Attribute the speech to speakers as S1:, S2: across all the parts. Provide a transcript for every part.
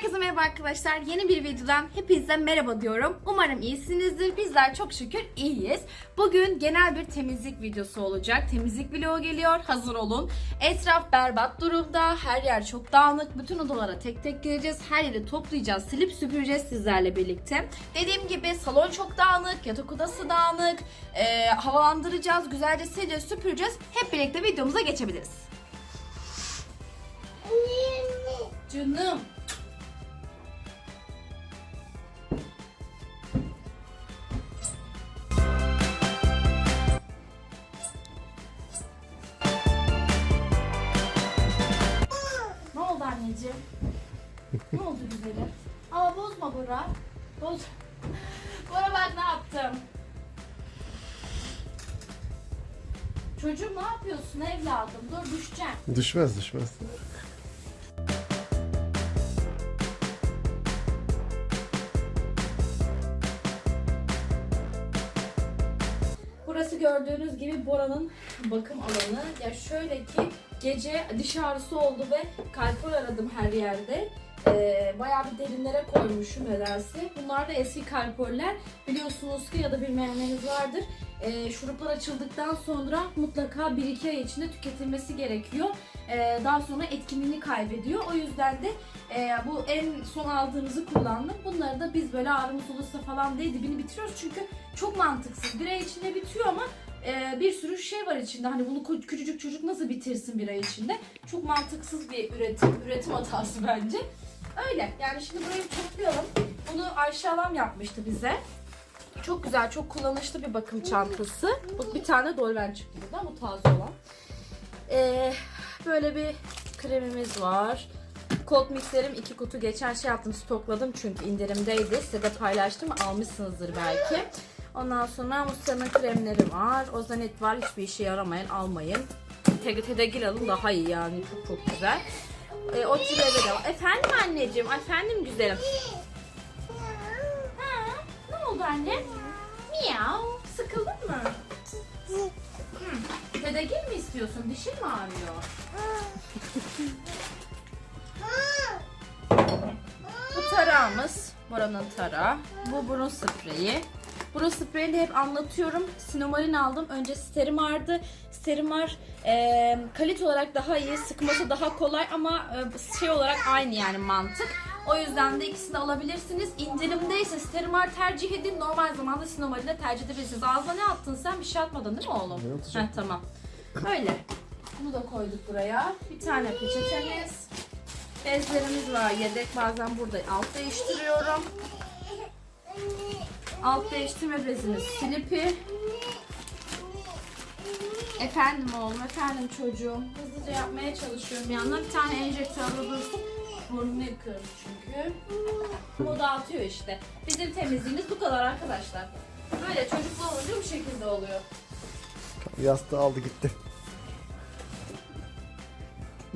S1: Herkese merhaba arkadaşlar. Yeni bir videodan hepinize merhaba diyorum. Umarım iyisinizdir. Bizler çok şükür iyiyiz. Bugün genel bir temizlik videosu olacak. Temizlik vlogu geliyor. Hazır olun. Etraf berbat durumda. Her yer çok dağınık. Bütün odalara tek tek gireceğiz. Her yeri toplayacağız. Silip süpüreceğiz sizlerle birlikte. Dediğim gibi salon çok dağınık. Yatak odası dağınık. Ee, havalandıracağız. Güzelce sileceğiz, süpüreceğiz. Hep birlikte videomuza geçebiliriz. Canım. Boz. Bora bak ne yaptım. Çocuğum ne yapıyorsun evladım? Dur düşeceğim.
S2: Düşmez düşmez.
S1: Burası gördüğünüz gibi Bora'nın bakım alanı. Ya şöyle ki gece diş ağrısı oldu ve kalpol aradım her yerde. Ee, bayağı bir derinlere koymuşum nedense. Bunlar da eski kalpoller. Biliyorsunuz ki ya da bilmeyenleriniz vardır. Ee, şuruplar açıldıktan sonra mutlaka 1-2 ay içinde tüketilmesi gerekiyor. Ee, daha sonra etkinliğini kaybediyor. O yüzden de e, bu en son aldığımızı kullandım. Bunları da biz böyle ağrımız olursa falan diye dibini bitiriyoruz. Çünkü çok mantıksız. Bir ay içinde bitiyor ama e, bir sürü şey var içinde. Hani bunu kü- küçücük çocuk nasıl bitirsin bir ay içinde? Çok mantıksız bir üretim, üretim hatası bence. Öyle. Yani şimdi burayı toplayalım. Bunu Ayşe Alam yapmıştı bize. Çok güzel, çok kullanışlı bir bakım çantası. Bu bir tane dolven çıktı buradan. Bu taze olan. Ee, böyle bir kremimiz var. Cold mixlerim iki kutu geçen şey yaptım stokladım çünkü indirimdeydi. Size de paylaştım almışsınızdır belki. Ondan sonra Mustafa'nın kremleri var. Ozanit var hiçbir işe yaramayan almayın. Tege tedegil alın daha iyi yani çok çok güzel. Ee, o türeve de var. Efendim anneciğim, efendim güzelim. Ha, ne oldu anne? Miyav, sıkıldın mı? Hı. Tedegil mi istiyorsun? Dişin mi ağrıyor? Bu tarağımız. Bora'nın tarağı. Bu burun spreyi. Burun spreyini hep anlatıyorum. Sinomarin aldım. Önce Sterimar Sterimar e, kalite olarak daha iyi. Sıkması daha kolay ama e, şey olarak aynı yani mantık. O yüzden de ikisini alabilirsiniz. İndirimdeyse Sterimar tercih edin. Normal zamanda Sinomarin'i de tercih edebilirsiniz. Ağzına ne attın sen? Bir şey atmadın değil mi oğlum?
S2: Ne atacağım?
S1: Heh, tamam. Öyle. Bunu da koyduk buraya. Bir tane peçetemiz. Bezlerimiz var yedek bazen burada alt değiştiriyorum. Alt değiştirme bezimiz silipi. Efendim oğlum, efendim çocuğum. Hızlıca yapmaya çalışıyorum yanına. Bir tane enjektörle dursun. Burnunu yıkıyorum çünkü. Bu dağıtıyor işte. Bizim temizliğimiz bu kadar arkadaşlar. Böyle çocuklu olunca bu şekilde oluyor.
S2: Yastığı aldı gitti.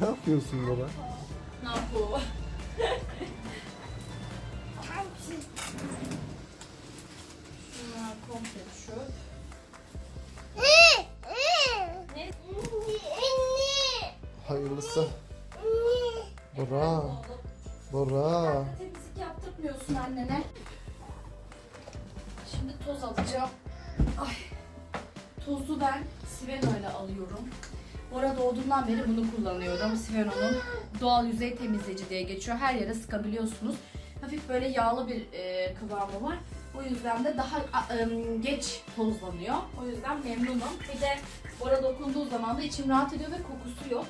S2: Ne yapıyorsun baba?
S1: Ne yapıyor? Komple çöp. Ne?
S2: Hayırlısı. Bora. Bora.
S1: Temizlik yaptırmıyorsun annene. Şimdi toz alacağım. Ay. Tozu ben Siveno ile alıyorum. Bora doğduğundan beri bunu kullanıyorum. Siveno'nun doğal yüzey temizleyici diye geçiyor. Her yere sıkabiliyorsunuz. Hafif böyle yağlı bir e, kıvamı var. O yüzden de daha ım, geç tozlanıyor. O yüzden memnunum. Bir de Bora dokunduğu zaman da içim rahat ediyor ve kokusu yok.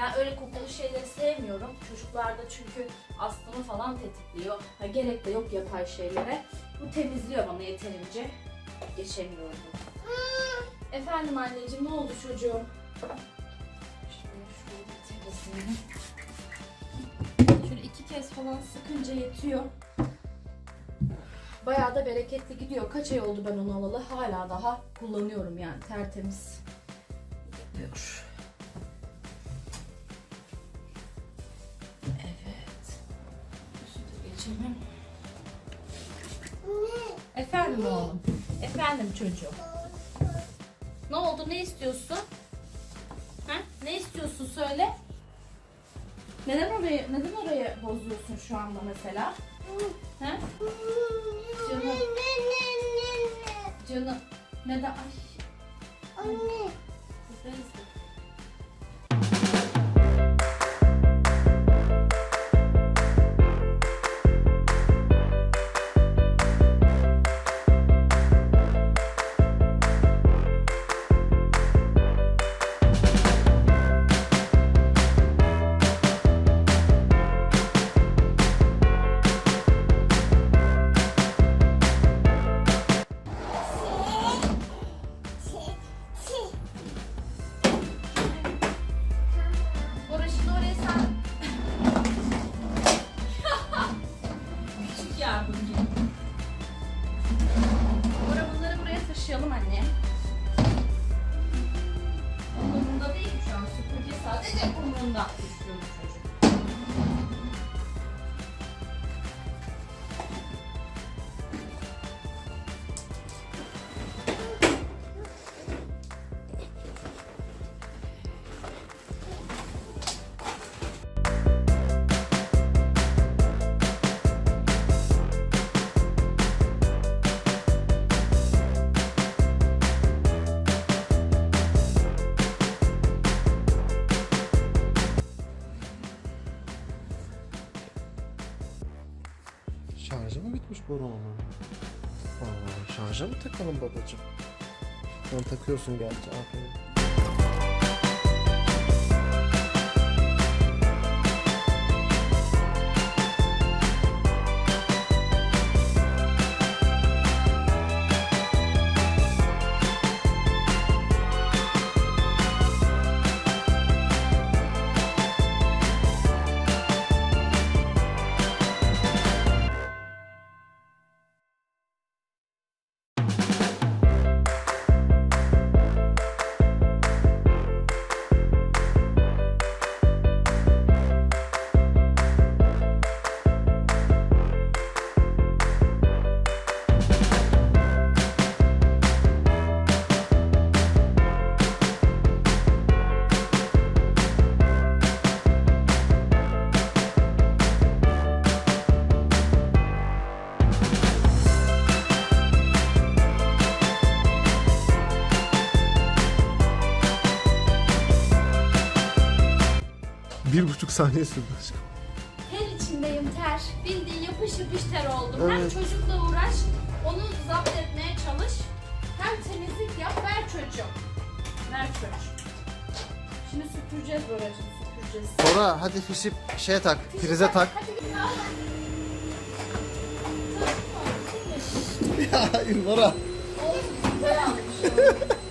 S1: Ben öyle kokulu şeyleri sevmiyorum. Çocuklarda çünkü astımı falan tetikliyor. Ha, gerek de yok yapay şeylere. Bu temizliyor bana yeterince. Geçemiyorum. Efendim anneciğim ne oldu çocuğum? Şöyle bir temizleyelim. Şöyle iki kez falan sıkınca yetiyor. Bayağı da bereketli gidiyor. Kaç ay oldu ben onu alalı. Hala daha kullanıyorum yani tertemiz. Yapıyor. Evet. Geçelim. Efendim oğlum. Efendim çocuğum. Ne oldu? Ne istiyorsun? Ha? Ne istiyorsun söyle. Neden orayı neden orayı bozuyorsun şu anda mesela? He? Canım. Canım. Neden? Ay. Buradayız
S2: Şarjı bitmiş bu onun? Aa, şarja mı takalım babacığım? Sen takıyorsun gerçi. Aferin. Bir buçuk saniye sürdü aşkım.
S1: Ter içindeyim ter. Bildiğin yapış yapış ter oldum. Hem
S2: Evet.
S1: çocukla uğraş, onu zapt etmeye çalış. Hem temizlik yap, ver çocuğum. Ver çocuğum. Şimdi süpüreceğiz Boracığım, süpüreceğiz.
S2: Bora hadi fişi şeye tak, prize tak. Ya hayır Bora.
S1: Olsun, güzel almış.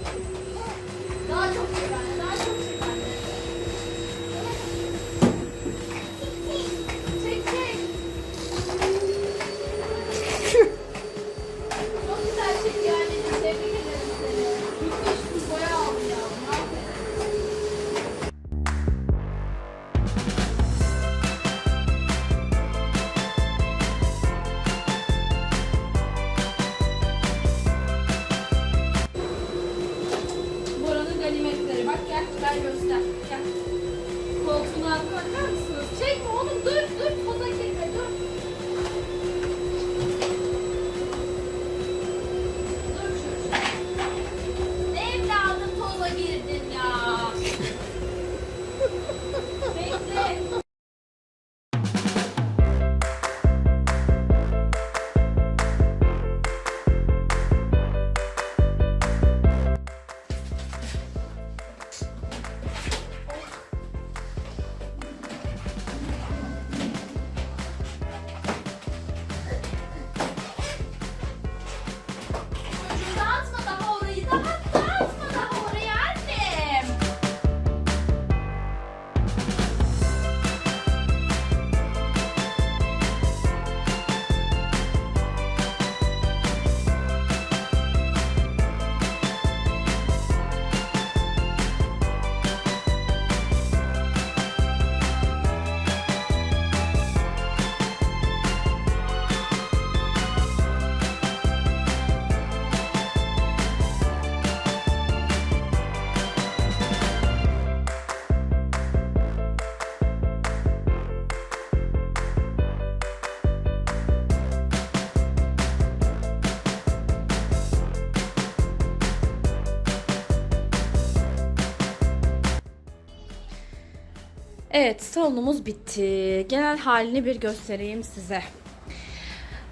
S1: Evet salonumuz bitti. Genel halini bir göstereyim size.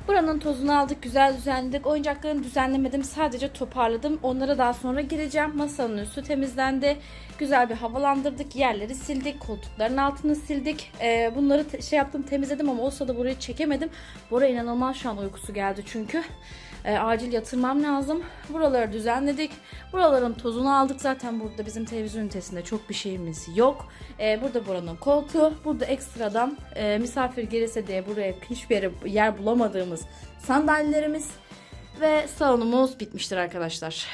S1: Buranın tozunu aldık, güzel düzenledik. Oyuncaklarını düzenlemedim, sadece toparladım. Onlara daha sonra gireceğim. Masanın üstü temizlendi. Güzel bir havalandırdık, yerleri sildik, koltukların altını sildik. Ee, bunları şey yaptım, temizledim ama o sırada burayı çekemedim. Bora inanılmaz şu an uykusu geldi çünkü. Ee, acil yatırmam lazım. Buraları düzenledik. Buraların tozunu aldık. Zaten burada bizim televizyon ünitesinde çok bir şeyimiz yok. Ee, burada buranın koltuğu. Burada ekstradan e, misafir gelirse diye buraya hiçbir yere yer bulamadığımız sandalyelerimiz ve salonumuz bitmiştir arkadaşlar.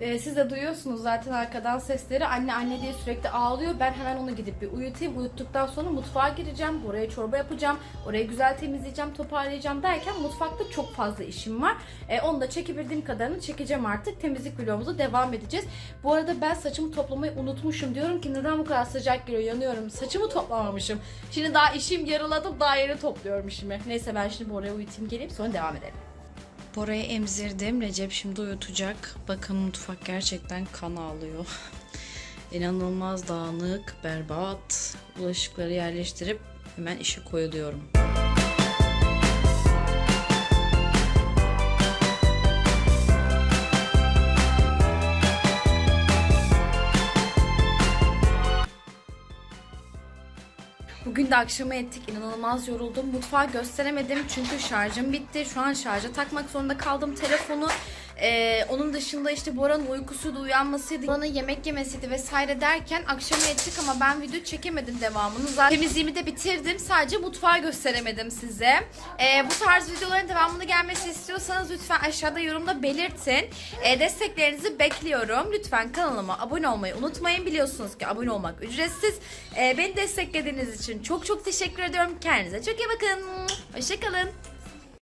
S1: Ee, siz de duyuyorsunuz zaten arkadan sesleri. Anne anne diye sürekli ağlıyor. Ben hemen onu gidip bir uyutayım. Uyuttuktan sonra mutfağa gireceğim. Oraya çorba yapacağım. Orayı güzel temizleyeceğim, toparlayacağım derken mutfakta çok fazla işim var. Ee, onu da çekebildiğim kadarını çekeceğim artık. Temizlik vlogumuza devam edeceğiz. Bu arada ben saçımı toplamayı unutmuşum. Diyorum ki neden bu kadar sıcak geliyor yanıyorum. Saçımı toplamamışım. Şimdi daha işim yarıladım. Daha yeni topluyorum işimi. Neyse ben şimdi oraya uyutayım geleyim sonra devam edelim. Bora'yı emzirdim. Recep şimdi uyutacak. Bakın mutfak gerçekten kan ağlıyor. İnanılmaz dağınık, berbat. Bulaşıkları yerleştirip hemen işe koyuluyorum. De akşama ettik. İnanılmaz yoruldum. Mutfağı gösteremedim çünkü şarjım bitti. Şu an şarja takmak zorunda kaldım telefonu. Ee, onun dışında işte Bora'nın uykusuydu, uyanmasıydı, Bora'nın yemek yemesiydi vesaire derken akşama ettik ama ben video çekemedim devamını. Zaten temizliğimi de bitirdim. Sadece mutfağı gösteremedim size. Ee, bu tarz videoların devamını gelmesi istiyorsanız lütfen aşağıda yorumda belirtin. Ee, desteklerinizi bekliyorum. Lütfen kanalıma abone olmayı unutmayın. Biliyorsunuz ki abone olmak ücretsiz. Ee, beni desteklediğiniz için çok çok teşekkür ediyorum. Kendinize çok iyi bakın. Hoşçakalın.